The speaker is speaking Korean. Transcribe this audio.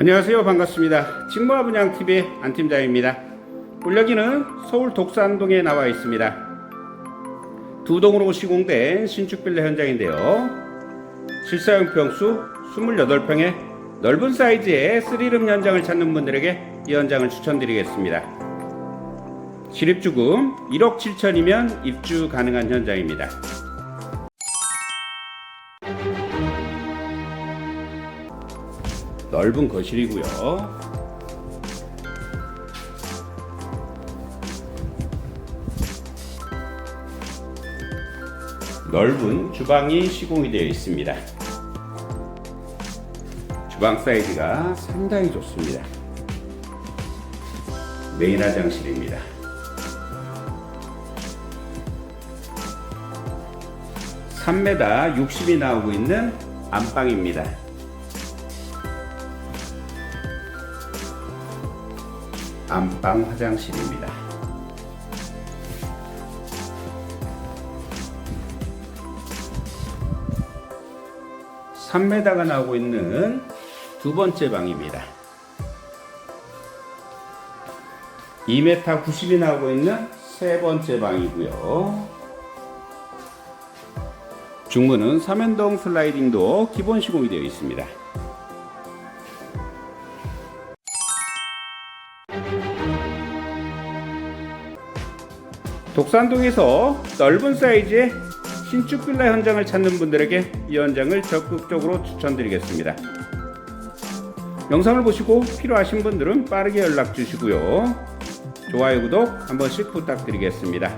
안녕하세요. 반갑습니다. 직무와 분양TV의 안팀장입니다. 물여기는 서울 독산동에 나와 있습니다. 두 동으로 시공된 신축 빌라 현장인데요. 실사용 평수 28평의 넓은 사이즈의 3룸 현장을 찾는 분들에게 이 현장을 추천드리겠습니다. 실입주금 1억 7천이면 입주 가능한 현장입니다. 넓은 거실이고요. 넓은 주방이 시공이 되어 있습니다. 주방 사이즈가 상당히 좋습니다. 메인 화장실입니다. 삼메다 60이 나오고 있는 안방입니다. 안방 화장실입니다. 삼메다가 나오고 있는 두 번째 방입니다. 2m 90이 나오고 있는 세 번째 방이고요. 중문은 삼연동 슬라이딩도 기본 시공이 되어 있습니다. 독산동에서 넓은 사이즈의 신축 빌라 현장을 찾는 분들에게 이 현장을 적극적으로 추천드리겠습니다. 영상을 보시고 필요하신 분들은 빠르게 연락 주시고요. 좋아요, 구독 한 번씩 부탁드리겠습니다.